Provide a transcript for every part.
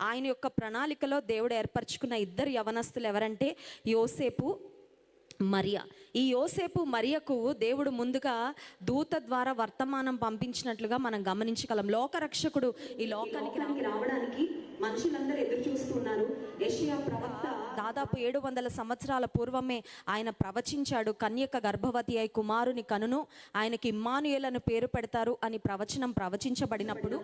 ఆయన యొక్క ప్రణాళికలో దేవుడు ఏర్పరచుకున్న ఇద్దరు యవనస్తులు ఎవరంటే యోసేపు మరియా. ఈ యోసేపు మరియకు దేవుడు ముందుగా దూత ద్వారా వర్తమానం పంపించినట్లుగా మనం గమనించగలం. లోకరక్షకుడు ఈ లోకానికి రావడానికి మనుషులందరూ ఎదురు చూస్తున్నారు ప్రవక్త దాదాపు ఏడు వందల సంవత్సరాల పూర్వమే ఆయన ప్రవచించాడు కన్యక గర్భవతి అయి కుమారుని కనును ఆయనకి ఇమ్మానుయేలను పేరు పెడతారు అని ప్రవచనం ప్రవచించబడినప్పుడు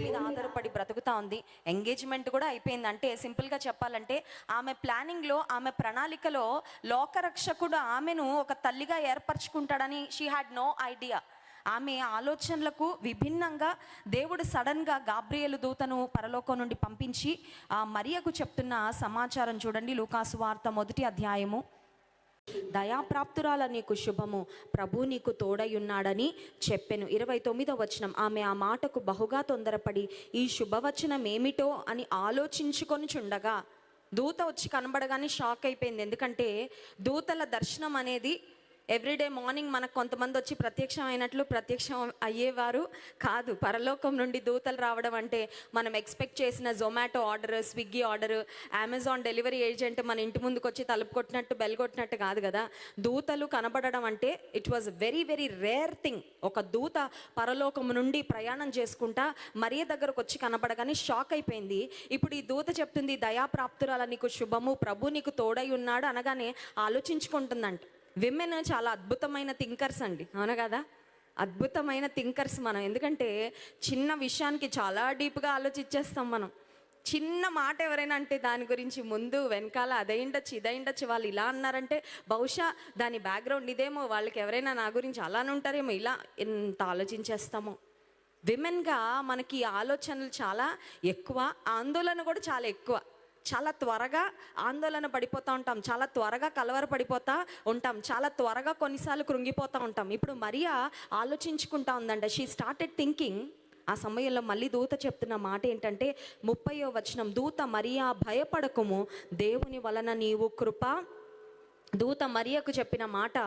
మీద ఆధారపడి బ్రతుకుతా ఉంది. ఎంగేజ్మెంట్ కూడా అయిపోయింది. అంటే సింపుల్గా చెప్పాలంటే ఆమె ప్లానింగ్లో ఆమె ప్రణాళికలో లోకరక్షకుడు ఆమెను ఒక తల్లిగా ఏర్పరచుకుంటాడని షీ హ్యాడ్ నో ఐడియా ఆమె ఆలోచనలకు విభిన్నంగా దేవుడు సడన్గా గాబ్రియలు దూతను పరలోకం నుండి పంపించి ఆ మరియకు చెప్తున్న సమాచారం చూడండి లూకాసు వార్త మొదటి అధ్యాయము. దయాప్రాప్తురాల నీకు శుభము ప్రభు నీకు తోడయున్నాడని చెప్పెను. ఇరవై తొమ్మిదో వచనం. ఆమె ఆ మాటకు బహుగా తొందరపడి ఈ శుభవచనం ఏమిటో అని ఆలోచించుకొని చుండగా దూత వచ్చి కనబడగానే షాక్ అయిపోయింది. ఎందుకంటే దూతల దర్శనం అనేది ఎవ్రీడే మార్నింగ్ మనకు కొంతమంది వచ్చి ప్రత్యక్షం అయినట్లు ప్రత్యక్షం అయ్యేవారు కాదు. పరలోకం నుండి దూతలు రావడం అంటే మనం ఎక్స్పెక్ట్ చేసిన Zomato order Swiggy order Amazon delivery agent మన ఇంటి ముందుకు వచ్చి తలుపు కొట్టినట్టు బెల్ కొట్టినట్టు కాదు కదా. దూతలు కనబడడం అంటే it was very very rare thing ఒక దూత పరలోకం నుండి ప్రయాణం చేసుకుంటా మరియ దగ్గరకు వచ్చి కనబడగానే షాక్ అయిపోయింది. ఇప్పుడు ఈ దూత చెప్తుంది దయాప్రాప్తురాల నీకు శుభము ప్రభు నీకు తోడై ఉన్నాడు అనగానే ఆలోచించుకుంటుందంట. విమెన్ చాలా అద్భుతమైన థింకర్స్ అండి. అవును కదా? అద్భుతమైన థింకర్స్ మనం. ఎందుకంటే చిన్న విషయానికి చాలా డీప్గా ఆలోచించేస్తాం మనం. చిన్న మాట ఎవరైనా అంటే దాని గురించి ముందు వెనకాల అదైండొచ్చు ఇదైండొచ్చు వాళ్ళు ఇలా అన్నారంటే బహుశా దాని బ్యాక్గ్రౌండ్ ఇదేమో. వాళ్ళకి ఎవరైనా నా గురించి అలానే ఉంటారేమో ఇలా ఎంత ఆలోచించేస్తామో. విమెన్గా మనకి ఈ ఆలోచనలు చాలా ఎక్కువ ఆందోళన కూడా చాలా ఎక్కువ. చాలా త్వరగా ఆందోళన పడిపోతూ ఉంటాం చాలా త్వరగా కలవర పడిపోతా ఉంటాం చాలా త్వరగా కొన్నిసార్లు కృంగిపోతూ ఉంటాం. ఇప్పుడు మరియా ఆలోచించుకుంటా ఉందంట షీ స్టార్టెడ్ థింకింగ్ ఆ సమయంలో మళ్ళీ దూత చెప్తున్న మాట ఏంటంటే ముప్పయో వచనం దూత మరియా భయపడకుము దేవుని వలన నీవు కృప. దూత మరియకు చెప్పిన మాట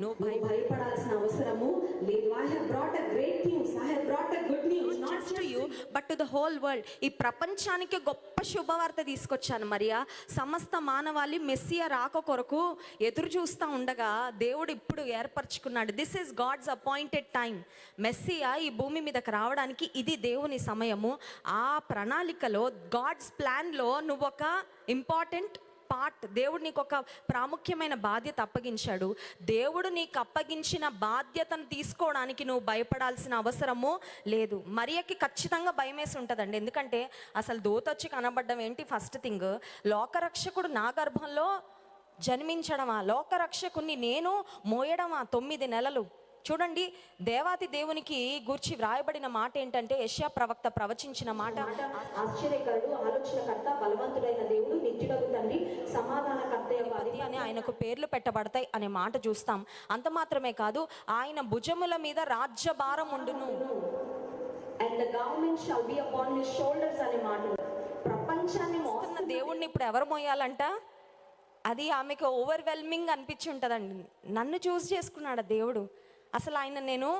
నువ్వు భయ నువ్వు భయపడాల్సిన అవసరము లేదు. I have brought a great news I have brought a good news not to you but to the whole world ఈ ప్రపంచానికి గొప్ప శుభవార్త తీసుకొచ్చాను మరియా. సమస్త మానవాళి మెస్సియ రాక కొరకు ఎదురు చూస్తూ ఉండగా దేవుడు ఇప్పుడు ఏర్పరచుకున్నాడు. This is God's appointed time Messiah ఈ భూమి మీదకి రావడానికి ఇది దేవుని సమయము. ఆ ప్రణాళికలో గాడ్స్ ప్లాన్లో నువ్వు ఒక ఇంపార్టెంట్ పార్ట్. దేవుడు నీకు ఒక ప్రాముఖ్యమైన బాధ్యత అప్పగించాడు. దేవుడు నీకు అప్పగించిన బాధ్యతను తీసుకోవడానికి నువ్వు భయపడాల్సిన అవసరము లేదు. మరియకి ఖచ్చితంగా భయం వేసి ఉంటుందండి. ఎందుకంటే అసలు దూత వచ్చి కనబడడం ఏంటి? ఫస్ట్ థింగ్ లోకరక్షకుడు నా గర్భంలో జన్మించడమా? లోకరక్షకుని నేను మోయడమా? తొమ్మిది నెలలు. చూడండి దేవాతి దేవునికి గూర్చి వ్రాయబడిన మాట ఏంటంటే యెషయా ప్రవక్త ప్రవచించిన మాట. ఆశ్చర్యకరుడు ఆలోచనకర్త బలవంతుడైన దేవుడు నిత్యుడగు తండ్రి సమాధానకర్త అని ఆయనకు పేర్లు పెట్టబడతాయి అనే మాట చూస్తాం. అంత మాత్రమే కాదు ఆయన భుజముల మీద రాజ్యభారం ఉండును. And the government shall be upon his shoulders అనే మాట. ప్రపంచాన్ని మోస్తున్న దేవుణ్ణి ఇప్పుడు ఎవరు మోయాలంట? అది ఆమెకు ఓవర్వెల్మింగ్ అనిపించి ఉంటుందండి. నన్ను చూస్ చేసుకున్నాడు దేవుడు? అసలు ఆయన నేను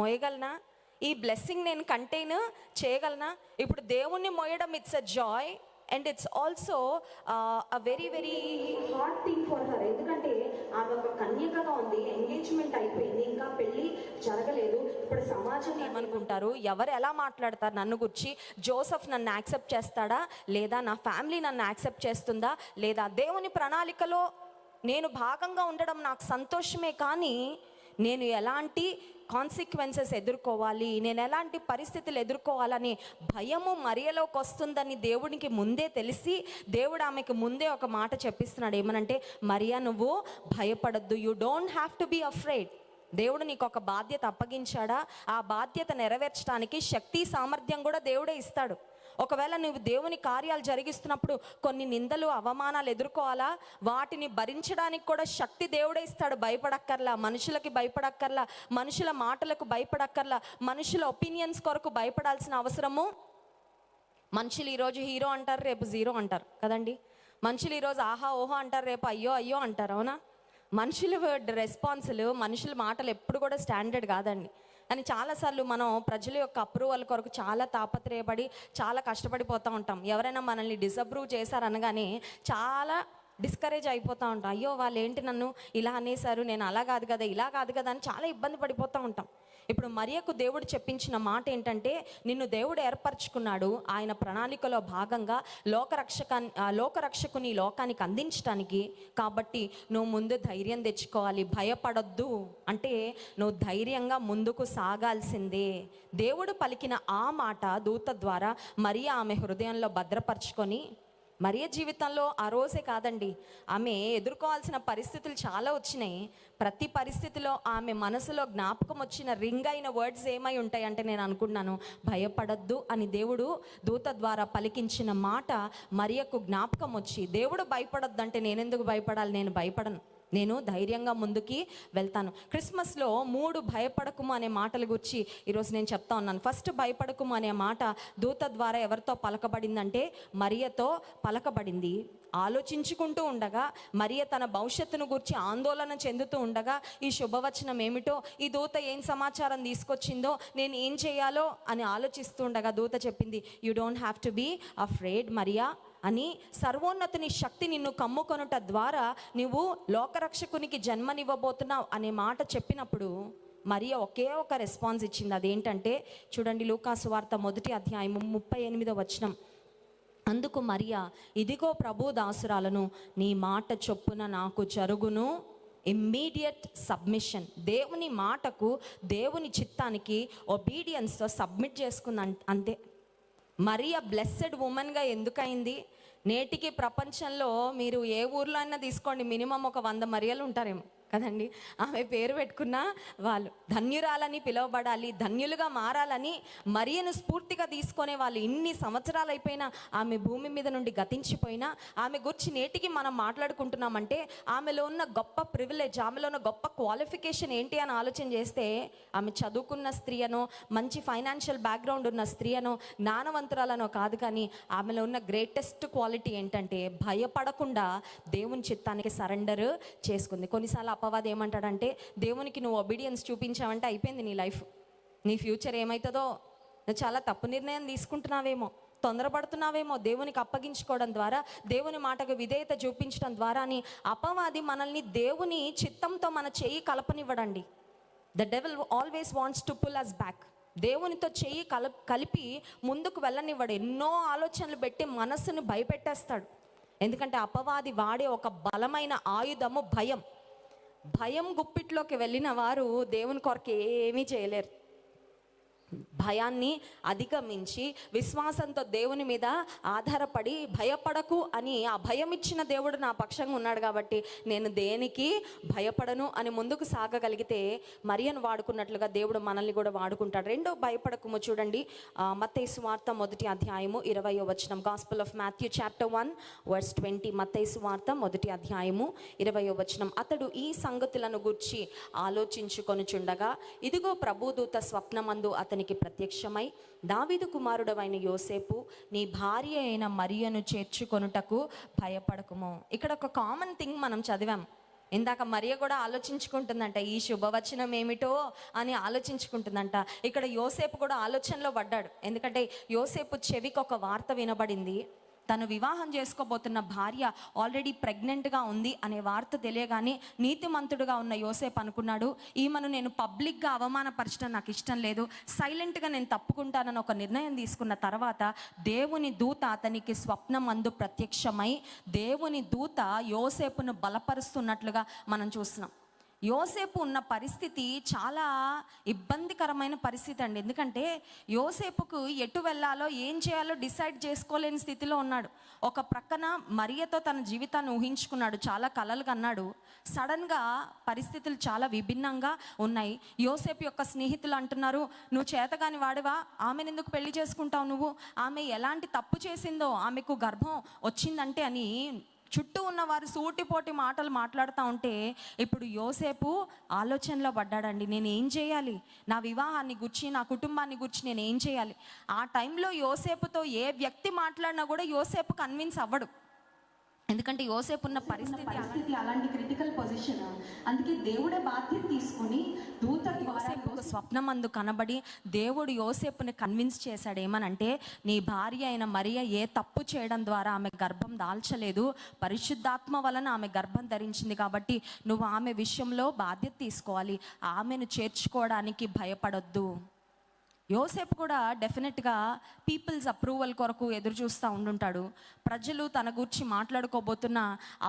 మోయగలనా ఈ బ్లెస్సింగ్ నేను కంటైన్ చేయగలనా? ఇప్పుడు దేవుణ్ణి మోయడం it's a joy and it's also a very very hot thing for her ఎందుకంటే ఆమె ఒక కన్యకగా ఉంది ఎంగేజ్మెంట్ అయిపోయింది ఇంకా పెళ్ళి జరగలేదు. ఇప్పుడు సమాజం ఏమనుకుంటారు? ఎవరు ఎలా మాట్లాడతారు నన్ను గురించి? జోసఫ్ నన్ను యాక్సెప్ట్ చేస్తాడా? లేదా నా ఫ్యామిలీ నన్ను యాక్సెప్ట్ చేస్తుందా? లేదా దేవుని ప్రణాళికలో నేను భాగంగా ఉండడం నాకు సంతోషమే కానీ నేను ఎలాంటి కాన్సిక్వెన్సెస్ ఎదుర్కోవాలి? నేను ఎలాంటి పరిస్థితులు ఎదుర్కోవాలని భయము మరియలోకి వస్తుందని దేవునికి ముందే తెలిసి దేవుడు ఆమెకు ముందే ఒక మాట చెప్పిస్తున్నాడు. ఏమనంటే మరియా నువ్వు భయపడద్దు. You don't have to be afraid దేవుడు నీకు ఒక బాధ్యత అప్పగించాడా? ఆ బాధ్యత నెరవేర్చడానికి శక్తి సామర్థ్యం కూడా దేవుడే ఇస్తాడు. ఒకవేళ నువ్వు దేవుని కార్యాలు జరిగిస్తున్నప్పుడు కొన్ని నిందలు అవమానాలు ఎదుర్కోవాలా? వాటిని భరించడానికి కూడా శక్తి దేవుడే ఇస్తాడు. భయపడక్కర్లా. మనుషులకి భయపడక్కర్లా. మనుషుల మాటలకు భయపడక్కర్లా. మనుషుల ఒపీనియన్స్ కొరకు భయపడాల్సిన అవసరము మనుషులు ఈరోజు హీరో అంటారు రేపు జీరో అంటారు. కదండి? మనుషులు ఈరోజు ఆహా ఓహో అంటారు రేపు అయ్యో అయ్యో అంటారు. అవునా? మనుషుల రెస్పాన్సులు మనుషుల మాటలు ఎప్పుడు కూడా స్టాండర్డ్ కాదండి. అని చాలాసార్లు మనం ప్రజల యొక్క అప్రూవల్ కొరకు చాలా తాపత్రయపడి చాలా కష్టపడిపోతూ ఉంటాం. ఎవరైనా మనల్ని డిసప్రూవ్ చేశారనగానే చాలా డిస్కరేజ్ అయిపోతూ ఉంటాం. అయ్యో వాళ్ళు ఏంటి నన్ను ఇలా అనేసారు నేను అలా కాదు కదా ఇలా కాదు కదా అని చాలా ఇబ్బంది పడిపోతూ ఉంటాం. ఇప్పుడు మరియకు దేవుడు చెప్పించిన మాట ఏంటంటే నిన్ను దేవుడు ఏర్పరచుకున్నాడు ఆయన ప్రణాళికలో భాగంగా లోకరక్షక లోకరక్షకుని లోకానికి అందించడానికి కాబట్టి నువ్వు ముందు ధైర్యం తెచ్చుకోవాలి భయపడొద్దు. అంటే నువ్వు ధైర్యంగా ముందుకు సాగాల్సిందే. దేవుడు పలికిన ఆ మాట దూత ద్వారా మరి ఆమె హృదయంలో భద్రపరుచుకొని మరియ జీవితంలో ఆ రోజే కాదండి. ఆమె ఎదుర్కోవాల్సిన పరిస్థితులు చాలా వచ్చినాయి. ప్రతి పరిస్థితిలో ఆమె మనసులో జ్ఞాపకం వచ్చిన రింగ్ అయిన వర్డ్స్ ఏమై ఉంటాయంటే నేను అనుకున్నాను భయపడద్దు అని దేవుడు దూత ద్వారా పలికించిన మాట మరియకు జ్ఞాపకం వచ్చి దేవుడు భయపడొద్దు అంటే నేనెందుకు భయపడాలి? నేను భయపడను. నేను ధైర్యంగా ముందుకి వెళ్తాను. క్రిస్మస్లో మూడు భయపడకుము అనే మాటల గురించి ఈరోజు నేను చెప్తా ఉన్నాను. ఫస్ట్ భయపడకుము అనే మాట దూత ద్వారా ఎవరితో పలకబడిందంటే మరియతో పలకబడింది. ఆలోచించుకుంటూ ఉండగా మరియ తన భవిష్యత్తును గురించి ఆందోళన చెందుతూ ఉండగా ఈ శుభవచనం ఏమిటో ఈ దూత ఏం సమాచారం తీసుకొచ్చిందో నేను ఏం చేయాలో అని ఆలోచిస్తూ ఉండగా దూత చెప్పింది you don't have to be afraid Mariya. అని సర్వోన్నతుని శక్తి నిన్ను కమ్ముకొనుట ద్వారా నువ్వు లోకరక్షకునికి జన్మనివ్వబోతున్నావు అనే మాట చెప్పినప్పుడు మరియ ఒకే ఒక రెస్పాన్స్ ఇచ్చింది. అదేంటంటే చూడండి లూకాసు వార్త మొదటి అధ్యాయం ముప్పై ఎనిమిదో వచనం. అందుకు మరియా ఇదిగో ప్రభు దాసురాలను నీ మాట చొప్పున నాకు జరుగును ఇమ్మీడియట్ సబ్మిషన్ దేవుని మాటకు దేవుని చిత్తానికి ఒబీడియన్స్తో సబ్మిట్ చేసుకుంది అంతే. మరి మరియా బ్లెస్సెడ్ ఉమెన్గా ఎందుకైంది? నేటికి ప్రపంచంలో మీరు ఏ ఊర్లో అయినా తీసుకోండి మినిమం ఒక వంద మరియలు ఉంటారేమో. కదండి? ఆమె పేరు పెట్టుకున్న వాళ్ళు ధన్యురాలని పిలువబడాలి ధన్యులుగా మారాలని మరియను స్ఫూర్తిగా తీసుకునే వాళ్ళు ఇన్ని సంవత్సరాలు అయిపోయినా ఆమె భూమి మీద నుండి గతించిపోయినా ఆమె గురించి నేటికి మనం మాట్లాడుకుంటున్నామంటే ఆమెలో ఉన్న గొప్ప ప్రివిలేజ్ ఆమెలో ఉన్న గొప్ప క్వాలిఫికేషన్ ఏంటి అని ఆలోచన చేస్తే ఆమె చదువుకున్న స్త్రీ అనో మంచి ఫైనాన్షియల్ బ్యాక్గ్రౌండ్ ఉన్న స్త్రీ అనో జ్ఞానవంతురాలనో కాదు కానీ ఆమెలో ఉన్న గ్రేటెస్ట్ క్వాలిటీ ఏంటంటే భయపడకుండా దేవుని చిత్తానికి సరెండర్ చేసుకుంది. కొన్నిసార్లు అపవాది ఏమంటాడంటే దేవునికి నువ్వు ఒబీడియన్స్ చూపించావంటే అయిపోయింది నీ లైఫ్ నీ ఫ్యూచర్ ఏమవుతుందో నువ్వు చాలా తప్పు నిర్ణయం తీసుకుంటున్నావేమో తొందరపడుతున్నావేమో దేవునికి అప్పగించుకోవడం ద్వారా దేవుని మాటకు విధేయత చూపించడం ద్వారా నీ అపవాది మనల్ని దేవుని చిత్తంతో మన చేయి కలపనివ్వడండి. The devil always wants to pull us back దేవునితో చెయ్యి కల కలిపి ముందుకు వెళ్ళనివ్వడు. ఎన్నో ఆలోచనలు పెట్టి మనస్సును భయపెట్టేస్తాడు. ఎందుకంటే అపవాది వాడే ఒక బలమైన ఆయుధము భయం. భయం గుప్పిట్లోకి వెళ్ళిన వారు దేవుని కొరకు ఏమీ చేయలేరు. భయాన్ని అధిగమించి విశ్వాసంతో దేవుని మీద ఆధారపడి భయపడకు అని ఆ భయం ఇచ్చిన దేవుడు నా పక్షంగా ఉన్నాడు కాబట్టి నేను దేనికి భయపడను అని ముందుకు సాగగలిగితే మరియను వాడుకున్నట్లుగా దేవుడు మనల్ని కూడా వాడుకుంటాడు. రెండో భయపడకుము చూడండి. మత్తైసు వార్త మొదటి అధ్యాయము ఇరవయో వచనం. Gospel of Matthew chapter one verse twenty మత్తైసు వార్త మొదటి అధ్యాయము ఇరవయో వచనం. అతడు ఈ సంగతులను గూర్చి ఆలోచించుకొనుచుండగా ఇదిగో ప్రభుదూత స్వప్నమందు అతని అతనికి ప్రత్యక్షమై దావీదు కుమారుడవైన యోసేపు నీ భార్య అయిన మరియను చేర్చుకొనుటకు భయపడకుము. ఇక్కడ ఒక కామన్ థింగ్ మనం చదివాం. ఇందాక మరియ కూడా ఆలోచించుకుంటుందంట ఈ శుభవచనం ఏమిటో అని ఆలోచించుకుంటుందంట. ఇక్కడ యోసేపు కూడా ఆలోచనలో పడ్డాడు. ఎందుకంటే యోసేపు చెవికి ఒక వార్త వినబడింది. తను వివాహం చేసుకోబోతున్న భార్య ఆల్రెడీ ప్రెగ్నెంట్గా ఉంది అనే వార్త తెలియగానే నీతిమంతుడుగా ఉన్న యోసేపు అనుకున్నాడు ఈమెను నేను పబ్లిక్గా అవమానపరచడం నాకు ఇష్టం లేదు. సైలెంట్గా నేను తప్పుకుంటానని ఒక నిర్ణయం తీసుకున్న తర్వాత దేవుని దూత అతనికి స్వప్నం అందు ప్రత్యక్షమై దేవుని దూత యోసేపును బలపరుస్తున్నట్లుగా మనం చూస్తున్నాం. యోసేపు ఉన్న పరిస్థితి చాలా ఇబ్బందికరమైన పరిస్థితి అండి. ఎందుకంటే యోసేపుకు ఎటు వెళ్ళాలో ఏం చేయాలో డిసైడ్ చేసుకోలేని స్థితిలో ఉన్నాడు. ఒక ప్రక్కన మరియతో తన జీవితాన్ని ఊహించుకున్నాడు చాలా కలలు కన్నాడు. సడన్గా పరిస్థితులు చాలా విభిన్నంగా ఉన్నాయి. యోసేపు యొక్క స్నేహితులు అంటున్నారు నువ్వు చేతగాని వాడివా? ఆమెను ఎందుకు పెళ్ళి చేసుకుంటావు నువ్వు? ఆమె ఎలాంటి తప్పు చేసిందో ఆమెకు గర్భం వచ్చిందంటే అని చుట్టూ ఉన్న వారు సూటిపోటి మాటలు మాట్లాడుతూ ఉంటే ఇప్పుడు యోసేపు ఆలోచనలో పడ్డాడండి నేను ఏం చేయాలి? నా వివాహాన్ని గుర్చి నా కుటుంబాన్ని గుర్చి నేను ఏం చేయాలి? ఆ టైంలో యోసేపుతో ఏ వ్యక్తి మాట్లాడినా కూడా యోసేపు కన్విన్స్ అవ్వడు. ఎందుకంటే యోసేపు ఉన్న పరిస్థితి అలా- పరిస్థితి అలాంటి క్రిటికల్ పొజిషన్ అందుకే దేవుడే బాధ్యత తీసుకొని దూత యోసేపు ఒక స్వప్నం అందు కనబడి దేవుడు యోసేపుని కన్విన్స్ చేశాడు ఏమనంటే నీ భార్య అయిన మరియ ఏ తప్పు చేయడం ద్వారా ఆమె గర్భం దాల్చలేదు. పరిశుద్ధాత్మ వలన ఆమె గర్భం ధరించింది కాబట్టి నువ్వు ఆమె విషయంలో బాధ్యత తీసుకోవాలి. ఆమెను చేర్చుకోవడానికి భయపడొద్దు. యోసేపు కూడా డెఫినెట్గా పీపుల్స్ అప్రూవల్ కొరకు ఎదురు చూస్తూ ఉండుంటాడు. ప్రజలు తన గురించి మాట్లాడుకోబోతున్న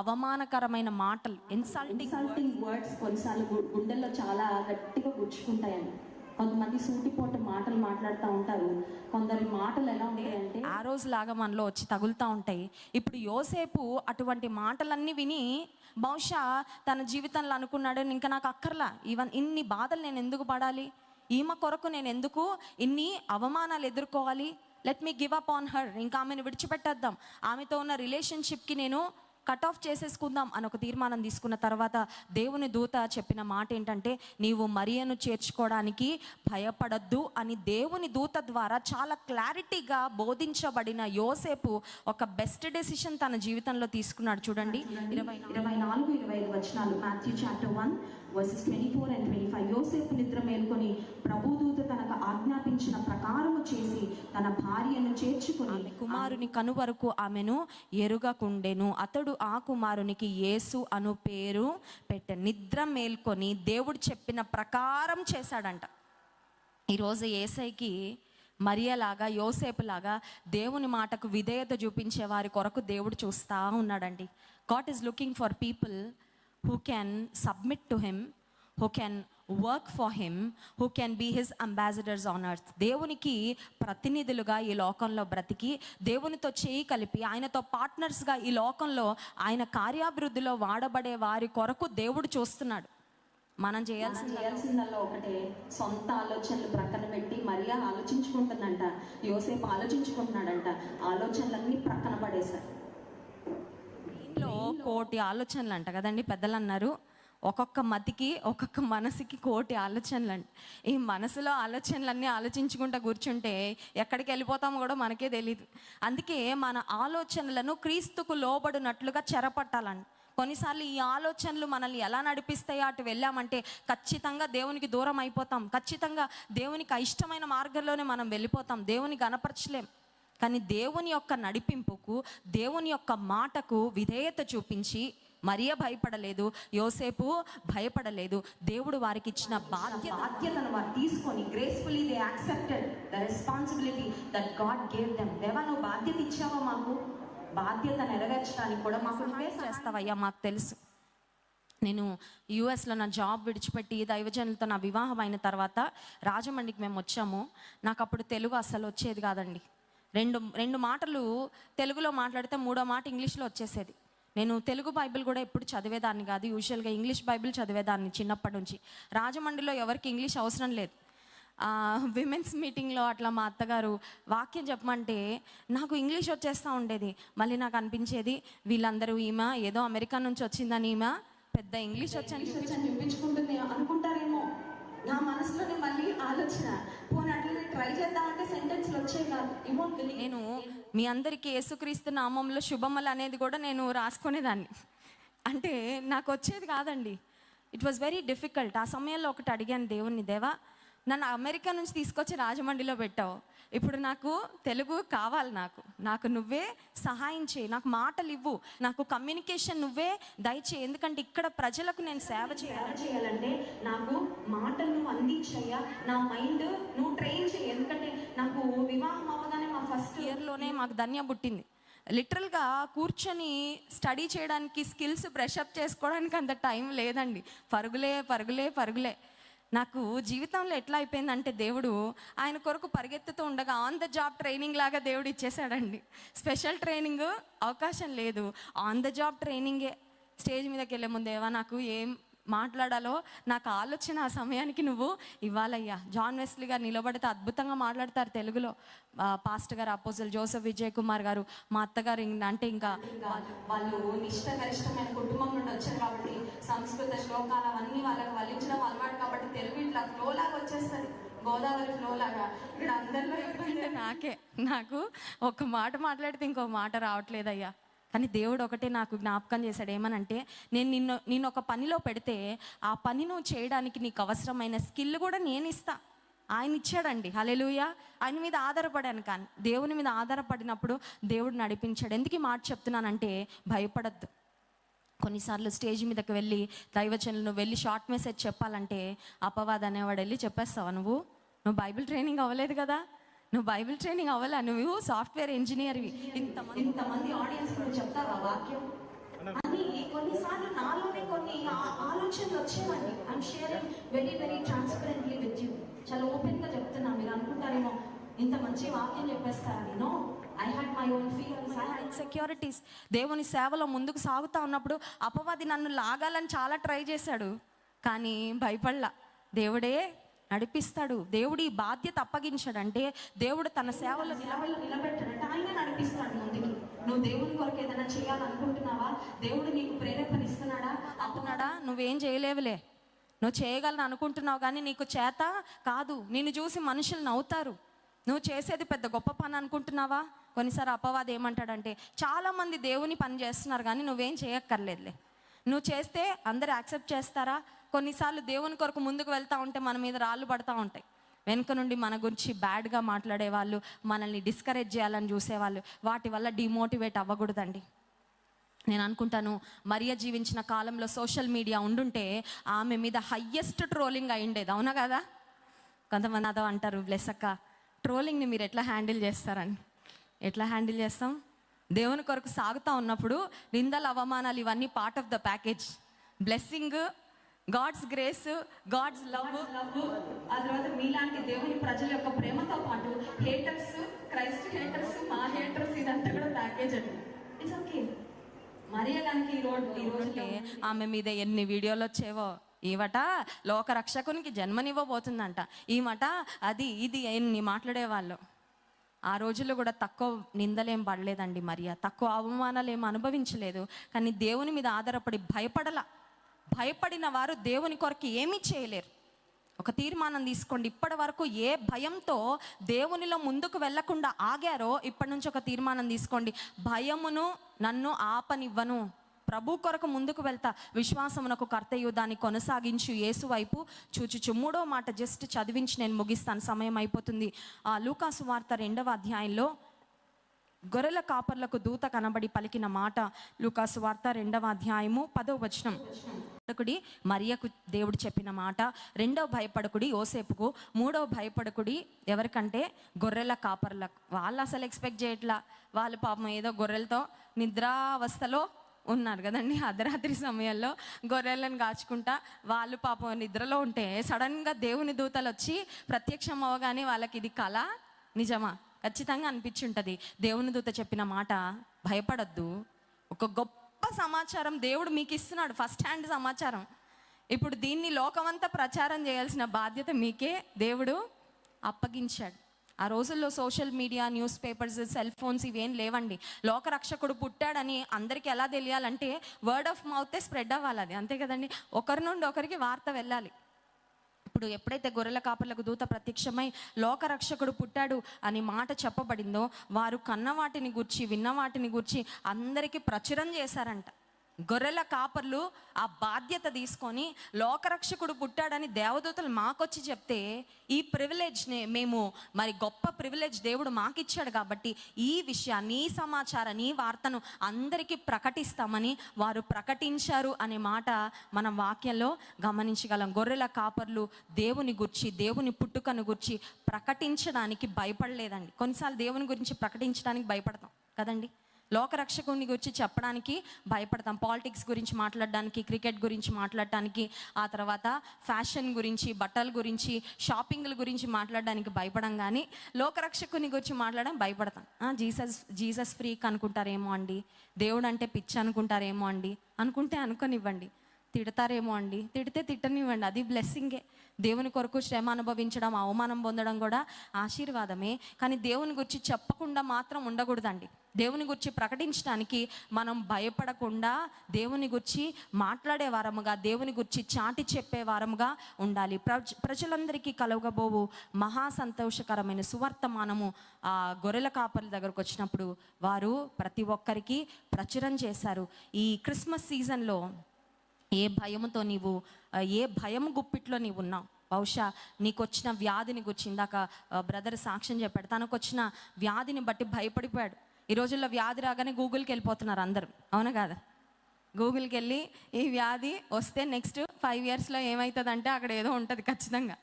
అవమానకరమైన మాటలు ఇన్సల్టింగ్ వర్డ్స్ కొన్నిసార్లు గుండెల్లో చాలా గట్టిగా గుచ్చుకుంటాయండి. కొంతమంది సూటిపోటు మాటలు మాట్లాడుతూ ఉంటారు. కొందరి మాటలు ఎలా ఉంటాయంటే ఆ రోజు లాగా మనలో వచ్చి తగులుతూ ఉంటాయి. ఇప్పుడు యోసేపు అటువంటి మాటలన్నీ విని బహుశా తన జీవితంలో అనుకున్నాడు ఇంకా నాకు అక్కర్లా. ఈవెన్ ఇన్ని బాధలు నేను ఎందుకు పడాలి? ఈమె కొరకు నేను ఎందుకు ఇన్ని అవమానాలు ఎదుర్కోవాలి? Let me give up on her ఇంకా ఆమెను విడిచిపెట్టేద్దాం. ఆమెతో ఉన్న రిలేషన్షిప్కి నేను కట్ ఆఫ్ చేసేసుకుందాం అని ఒక తీర్మానం తీసుకున్న తర్వాత దేవుని దూత చెప్పిన మాట ఏంటంటే నీవు మరియను చేర్చుకోవడానికి భయపడద్దు అని దేవుని దూత ద్వారా చాలా క్లారిటీగా బోధించబడిన యోసేపు ఒక బెస్ట్ డెసిషన్ తన జీవితంలో తీసుకున్నాడు. చూడండి. ఇరవై ఇరవై నాలుగు ఇరవై ఐదు వచనాలు. Matthew chapter one. Verses twenty four and twenty five యోసేపు నిద్ర మేల్కొని ప్రభుదూత తనకు ఆజ్ఞాపించిన ప్రకారము చేసి తన భార్యను చేర్చుకుని కుమారుని కను వరకు ఆమెను ఎరుగకుండెను అతడు ఆ కుమారునికి యేసు అను పేరు పెట్ట. నిద్ర మేల్కొని దేవుడు చెప్పిన ప్రకారం చేశాడంట. ఈరోజు ఏసైకి మరియలాగా యోసేపులాగా దేవుని మాటకు విధేయత చూపించే వారి కొరకు దేవుడు చూస్తూ ఉన్నాడండి. God is looking for people who can submit to him who can work for him who can be his ambassadors on earth దేవునికి ప్రతినిధులుగా ఈ లోకంలో బ్రతికి దేవునితో చేయి కలిపి ఆయనతో పార్ట్నర్స్గా ఈ లోకంలో ఆయన కార్యాభివృద్ధిలో వాడబడే వారి కొరకు దేవుడు చూస్తున్నాడు. మనం చేయాల్సిన మనం చేయాల్సిందల్లా ఒకటే సొంత ఆలోచనలు ప్రక్కన పెట్టి మరియా ఆలోచించుకుంటుందంట యోసేపు ఆలోచించుకుంటున్నాడంట ఆలోచనలన్నీ ప్రక్కన పడేశారు. ఇంట్లో కోటి ఆలోచనలు అంట కదండి పెద్దలు అన్నారు. ఒక్కొక్క మతికి ఒక్కొక్క మనసుకి కోటి ఆలోచనలు అంట. ఈ మనసులో ఆలోచనలన్నీ ఆలోచించుకుంటూ కూర్చుంటే ఎక్కడికి వెళ్ళిపోతామో కూడా మనకే తెలియదు అందుకే మన ఆలోచనలను క్రీస్తుకు లోబడినట్లుగా చెరపట్టాలంట. కొన్నిసార్లు ఈ ఆలోచనలు మనల్ని ఎలా నడిపిస్తాయో అటు వెళ్ళామంటే ఖచ్చితంగా దేవునికి దూరం అయిపోతాం. ఖచ్చితంగా దేవునికి ఇష్టమైన మార్గంలోనే మనం వెళ్ళిపోతాం. దేవుని గనపరచలేం. కానీ దేవుని యొక్క నడిపింపుకు దేవుని యొక్క మాటకు విధేయత చూపించి మరియ భయపడలేదు యోసేపు భయపడలేదు. దేవుడు వారికి ఇచ్చిన బాధ్యత బాధ్యతను వారు తీసుకొని gracefully they accepted the responsibility that God gave them దేవా నువ్వు బాధ్యత ఇచ్చావా మాకు? బాధ్యత నెరవేర్చడానికి కూడా మాకు నువ్వే చేస్తావయ్యా మాకు తెలుసు. నేను యూఎస్లో నా జాబ్ విడిచిపెట్టి దైవజనులతో నా వివాహం అయిన తర్వాత రాజమండ్రికి మేము వచ్చాము. నాకు అప్పుడు తెలుగు అస్సలు వచ్చేది కాదండి. రెండు రెండు మాటలు తెలుగులో మాట్లాడితే మూడో మాట ఇంగ్లీష్లో వచ్చేసేది. నేను తెలుగు బైబిల్ కూడా ఎప్పుడు చదివేదాన్ని కాదు యూజువల్గా ఇంగ్లీష్ బైబిల్ చదివేదాన్ని చిన్నప్పటి నుంచి. రాజమండ్రిలో ఎవరికి ఇంగ్లీష్ అవసరం లేదు. విమెన్స్ మీటింగ్లో అట్లా మా అత్తగారు వాక్యం చెప్పమంటే నాకు ఇంగ్లీష్ వచ్చేస్తూ ఉండేది. మళ్ళీ నాకు అనిపించేది వీళ్ళందరూ ఈమె ఏదో అమెరికా నుంచి వచ్చిందని ఈమె పెద్ద ఇంగ్లీష్ వచ్చాను చూపించుకుంటుంది అనుకుంటారేమో. నా మనసులోనే మళ్ళీ ఆలోచన. ట్రై చేద్దామంటే సెంటెన్స్లు వచ్చే కాదు. నేను మీ అందరికీ యేసుక్రీస్తు నామంలో శుభమలు అనేది కూడా నేను రాసుకునేదాన్ని. అంటే నాకు వచ్చేది కాదండి. ఇట్ వాజ్ వెరీ డిఫికల్ట్ ఆ సమయంలో ఒకటి అడిగాను దేవుణ్ణి దేవా నన్ను అమెరికా నుంచి తీసుకొచ్చి రాజమండ్రిలో పెట్టావు. ఇప్పుడు నాకు తెలుగు కావాలి నాకు. నాకు నువ్వే సహాయం చేయి. నాకు మాటలు ఇవ్వు. నాకు కమ్యూనికేషన్ నువ్వే దయచేయి. ఎందుకంటే ఇక్కడ ప్రజలకు నేను సేవ చేయాలంటే నాకు మాటలు నువ్వు అందించయ్యా. నా మైండ్ నువ్వు ట్రైన్ చేయి. ఎందుకంటే నాకు వివాహం అవ్వగానే మా ఫస్ట్ ఇయర్లోనే మాకు ధన్య పుట్టింది. లిటరల్గా కూర్చొని స్టడీ చేయడానికి స్కిల్స్ బ్రషప్ చేసుకోవడానికి అంత టైం లేదండి. పరుగులే పరుగులే పరుగులే. నాకు జీవితంలో ఎట్లా అయిపోయిందంటే దేవుడు ఆయన కొరకు పరిగెత్తుతూ ఉండగా ఆన్ ద జాబ్ ట్రైనింగ్ లాగా దేవుడు ఇచ్చేసాడండి స్పెషల్ ట్రైనింగ్ అవకాశం లేదు. ఆన్ ద జాబ్ ట్రైనింగే స్టేజ్ మీదకి వెళ్ళే ముందేవా నాకు ఏం మాట్లాడాలో? నాకు ఆలోచన ఆ సమయానికి నువ్వు ఇవ్వాలయ్యా. జాన్ వెస్లీ గారు నిలబడితే అద్భుతంగా మాట్లాడతారు తెలుగులో. ఆ, పాస్టర్ గారు అపోజల్ జోసఫ్ విజయ్ కుమార్ గారు మా అత్తగారు అంటే ఇంకా వాళ్ళు- నిష్ట గరిష్టమైన కుటుంబం నుండి వచ్చారు కాబట్టి సంస్కృత శ్లోకాలు అవన్నీ వాళ్ళకి వల్లించడం అలవాటు కాబట్టి తెలుగు ఇట్లా ఫ్లో లాగా వచ్చేస్తుంది. గోదావరి ఫ్లో లాగా. ఇక్కడ అందరిలో నాకే నాకు ఒక మాట మాట్లాడితే ఇంకో మాట రావట్లేదయ్యా. కానీ దేవుడు ఒకటే నాకు జ్ఞాపకం చేశాడు. ఏమనంటే నేను నిన్ను నేను ఒక పనిలో పెడితే ఆ పని నువ్వు చేయడానికి నీకు అవసరమైన స్కిల్ కూడా నేను ఇస్తా. ఆయన ఇచ్చాడండి. హలెలుయ ఆయన మీద ఆధారపడాను కానీ దేవుని మీద ఆధారపడినప్పుడు దేవుడు నడిపించాడు. ఎందుకు ఈ మాట చెప్తున్నానంటే భయపడద్దు. కొన్నిసార్లు స్టేజ్ మీదకి వెళ్ళి దైవచనులు నువ్వు వెళ్ళి షార్ట్ మెసేజ్ చెప్పాలంటే అపవాద్ అనేవాడు వెళ్ళి చెప్పేస్తావు నువ్వు? నువ్వు బైబిల్ ట్రైనింగ్ అవ్వలేదు కదా? నువ్వు బైబిల్ ట్రైనింగ్ అవ్వలే? నువ్వు సాఫ్ట్వేర్ ఇంజనీర్వి. ఇంతమంది ఇంతమంది ఆడియన్స్ కూడా చెప్తావా వాక్యం. అని కొన్నిసార్లు నాలోనే కొన్ని ఆలోచనలు వచ్చేవండి. I'm sharing very very transparently with you చాలా ఓపెన్గా చెప్తున్నా. మీరు అనుకుంటారేమో ఇంత మంచి వాక్యం చెప్పేస్తారని. No I had my own feelings I had insecurities దేవుని సేవలో ముందుకు సాగుతా ఉన్నప్పుడు అపవాది నన్ను లాగాలని చాలా ట్రై చేశాడు. కానీ భయపడలా. దేవుడే నడిపిస్తాడు. దేవుడు ఈ బాధ్యత అప్పగించాడంటే దేవుడు తన సేవలో నిలబడి నిలబెట్టాడంటే ఆయన నడిపిస్తాడు ముందుకి. నువ్వు దేవుని కొరకు ఏదైనా చేయాలనుకుంటున్నావా? దేవుడు నీకు ప్రేరేపణిస్తున్నాడా అంటున్నాడా? నువ్వేం చేయలేవులే. నువ్వు చేయగలను అనుకుంటున్నావు కానీ నీకు చేత కాదు. నిన్ను చూసి మనుషులు నవ్వుతారు. నువ్వు చేసేది పెద్ద గొప్ప పని అనుకుంటున్నావా? కొన్నిసారి అపవాది ఏమంటాడంటే చాలామంది దేవుని పని చేస్తున్నారు కానీ నువ్వేం చేయక్కర్లేదులే. నువ్వు చేస్తే అందరు యాక్సెప్ట్ చేస్తారా? కొన్నిసార్లు దేవుని కొరకు ముందుకు వెళ్తా ఉంటే మన మీద రాళ్ళు పడతా ఉంటాయి. వెనుక నుండి మన గురించి బ్యాడ్గా మాట్లాడే వాళ్ళు మనల్ని డిస్కరేజ్ చేయాలని చూసేవాళ్ళు వాటి వల్ల డిమోటివేట్ అవ్వకూడదండి. నేను అనుకుంటాను మరియ జీవించిన కాలంలో సోషల్ మీడియా ఉండుంటే ఆమె మీద హయ్యెస్ట్ ట్రోలింగ్ అయిండేది అవునా కదా? కొంతమంది అదో అంటారు బ్లెస్ అక్క ట్రోలింగ్ని మీరు ఎట్లా హ్యాండిల్ చేస్తారని? ఎట్లా హ్యాండిల్ చేస్తాం? దేవుని కొరకు సాగుతూ ఉన్నప్పుడు నిందలు అవమానాలు ఇవన్నీ part of the package blessing God's grace God's love love ఆ తర్వాత మీలాంటి దేవుని ప్రజల యొక్క ప్రేమతో పాటు హేటర్స్ క్రైస్ట్ హేటర్స్ మా హేటర్స్ ఇదంతా కూడా ప్యాకేజ్ అండి. ఇట్స్ ఓకే కనుక ఈ అంటే ఆమె మీద ఎన్ని వీడియోలు వచ్చేవో ఈవట లోక రక్షకునికి జన్మనివ్వబోతుందంట. ఈమట అది ఇది ఎన్ని మాట్లాడేవాళ్ళు. ఆ రోజుల్లో కూడా తక్కువ నిందలేం పడలేదండి మరియా. తక్కువ అవమానాలు ఏం అనుభవించలేదు. కానీ దేవుని మీద ఆధారపడి భయపడల. భయపడిన వారు దేవుని కొరకు ఏమీ చేయలేరు. ఒక తీర్మానం తీసుకోండి. ఇప్పటి వరకు ఏ భయంతో దేవునిలో ముందుకు వెళ్ళకుండా ఆగారో ఇప్పటి నుంచి ఒక తీర్మానం తీసుకోండి. భయమును నన్ను ఆపనివ్వను. ప్రభు కొరకు ముందుకు వెళ్తా. విశ్వాసమునకు కర్తయ్యు దాన్ని కొనసాగించు. యేసు వైపు చూచుచు. మూడో మాట జస్ట్ చదివించి నేను ముగిస్తాను. సమయం అయిపోతుంది. ఆ లూకాసు వార్త రెండవ అధ్యాయంలో గొర్రెల కాపర్లకు దూత కనబడి పలికిన మాట లూకాసు వార్త రెండవ అధ్యాయము పదో వచనం. భయపడకుడి మరియకు దేవుడు చెప్పిన మాట. రెండవ భయపడకుడి ఓసేపుకు మూడవ భయపడకుడి ఎవరికంటే? గొర్రెల కాపర్లకు. వాళ్ళు అసలు ఎక్స్పెక్ట్ చేయట్లా. వాళ్ళు పాపం ఏదో గొర్రెలతో నిద్రావస్థలో ఉన్నారు కదండి. అర్ధరాత్రి సమయంలో గొర్రెలను కాచుకుంటా వాళ్ళు పాపం నిద్రలో ఉంటే సడన్గా దేవుని దూతలు వచ్చి ప్రత్యక్షం అవ్వగానే వాళ్ళకి ఇది కళ నిజమా? ఖచ్చితంగా అనిపించుంటది. దేవుని దూత చెప్పిన మాట భయపడద్దు. ఒక గొప్ప సమాచారం దేవుడు మీకు ఇస్తున్నాడు ఫస్ట్ హ్యాండ్ సమాచారం. ఇప్పుడు దీన్ని లోకమంతా ప్రచారం చేయాల్సిన బాధ్యత మీకే దేవుడు అప్పగించాడు. ఆ రోజుల్లో social media newspapers cell phones ఇవేం లేవండి. లోకరక్షకుడు పుట్టాడని అందరికీ ఎలా తెలియాలంటే వర్డ్ ఆఫ్ మౌతే స్ప్రెడ్ అవ్వాలి అది అంతే కదండి? ఒకరి నుండి ఒకరికి వార్త వెళ్ళాలి. ఇప్పుడు ఎప్పుడైతే గొర్రెల కాపర్లకు దూత ప్రత్యక్షమై లోకరక్షకుడు పుట్టాడు అని మాట చెప్పబడిందో వారు కన్న వాటిని గుర్చి విన్న వాటిని గుర్చి అందరికీ ప్రచురం చేశారంట. గొర్రెల కాపర్లు ఆ బాధ్యత తీసుకొని లోకరక్షకుడు పుట్టాడని దేవదూతలు మాకొచ్చి చెప్తే ఈ ప్రివిలేజ్ని మేము మరి గొప్ప ప్రివిలేజ్ దేవుడు మాకిచ్చాడు కాబట్టి ఈ విషయాన్ని ఈ సమాచారాన్ని ఈ వార్తను అందరికీ ప్రకటిస్తామని వారు ప్రకటించారు అనే మాట మనం వాక్యంలో గమనించగలం. గొర్రెల కాపర్లు దేవుని గుర్చి దేవుని పుట్టుకను గుర్చి ప్రకటించడానికి భయపడలేదండి. కొన్నిసార్లు దేవుని గురించి ప్రకటించడానికి భయపడతాం. కదండి? లోకరక్షకుని గురించి చెప్పడానికి భయపడతాం. పాలిటిక్స్ గురించి మాట్లాడడానికి క్రికెట్ గురించి మాట్లాడటానికి ఆ తర్వాత ఫ్యాషన్ గురించి బట్టల గురించి షాపింగ్ల గురించి మాట్లాడడానికి భయపడం కానీ లోకరక్షకుని గురించి మాట్లాడడం భయపడతాం. జీసస్ జీసస్ ఫ్రీక్ అనుకుంటారేమో అండి. దేవుడు అంటే పిచ్చి అనుకుంటారేమో అండి. అనుకుంటే అనుకోనివ్వండి. తిడతారేమో అండి. తిడితే తిట్టనివ్వండి. అది బ్లెస్సింగే దేవుని కొరకు శ్రమ అనుభవించడం అవమానం పొందడం కూడా ఆశీర్వాదమే. కానీ దేవుని గురించి చెప్పకుండా మాత్రం ఉండకూడదండి. దేవుని గురించి ప్రకటించడానికి మనం భయపడకుండా దేవుని గురించి మాట్లాడే వారముగా దేవుని గురించి చాటి చెప్పే వారముగా ఉండాలి. ప్రజ ప్రజలందరికీ కలవగబోవు మహా సంతోషకరమైన సువర్తమానము ఆ గొర్రెల కాపర్ల దగ్గరకు వచ్చినప్పుడు వారు ప్రతి ఒక్కరికి ప్రచురం చేశారు. ఈ క్రిస్మస్ సీజన్లో ఏ భయముతో నీవు ఏ భయం గుప్పిట్లో నీవు ఉన్నావు? బహుశా నీకు వచ్చిన వ్యాధిని గురించి ఇందాక బ్రదర్ సాక్ష్యం చెప్పాడు. తనకు వచ్చిన వ్యాధిని బట్టి భయపడిపోయాడు. ఈ రోజుల్లో వ్యాధి రాగానే గూగుల్కి వెళ్ళిపోతున్నారు అందరూ. అవునా కాదా? గూగుల్కి వెళ్ళి ఈ వ్యాధి వస్తే నెక్స్ట్ ఫైవ్ ఇయర్స్లో ఏమవుతుందంటే అక్కడ ఏదో ఉంటుంది ఖచ్చితంగా.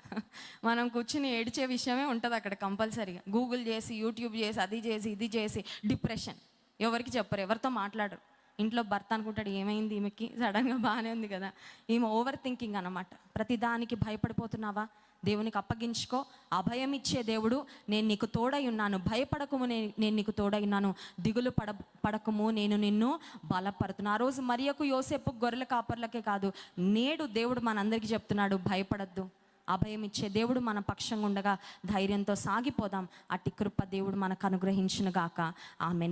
మనం కూర్చుని ఏడిచే విషయమే ఉంటుంది అక్కడ కంపల్సరీగా. గూగుల్ చేసి యూట్యూబ్ చేసి అది చేసి ఇది చేసి డిప్రెషన్. ఎవరికి చెప్పరు ఎవరితో మాట్లాడరు. ఇంట్లో భర్త అనుకుంటాడు ఏమైంది? ఈమెకి సడన్గా బాగానే ఉంది కదా. ఈమె ఓవర్ థింకింగ్ అనమాట ప్రతిదానికి భయపడిపోతున్నావా? దేవునికి అప్పగించుకో. అభయం ఇచ్చే దేవుడు నేను నీకు తోడై ఉన్నాను. భయపడకము నే- నేను నీకు తోడై ఉన్నాను. దిగులు పడ పడకము నేను నిన్ను బలపడుతున్నా ఆ రోజు మరియకు యోసేపు గొర్రెల కాపర్లకే కాదు నేడు దేవుడు మనందరికీ చెప్తున్నాడు భయపడద్దు. అభయం ఇచ్చే దేవుడు మన పక్షంగా ఉండగా ధైర్యంతో సాగిపోదాం. అట్టి కృప దేవుడు మనకు అనుగ్రహించును గాక. ఆమె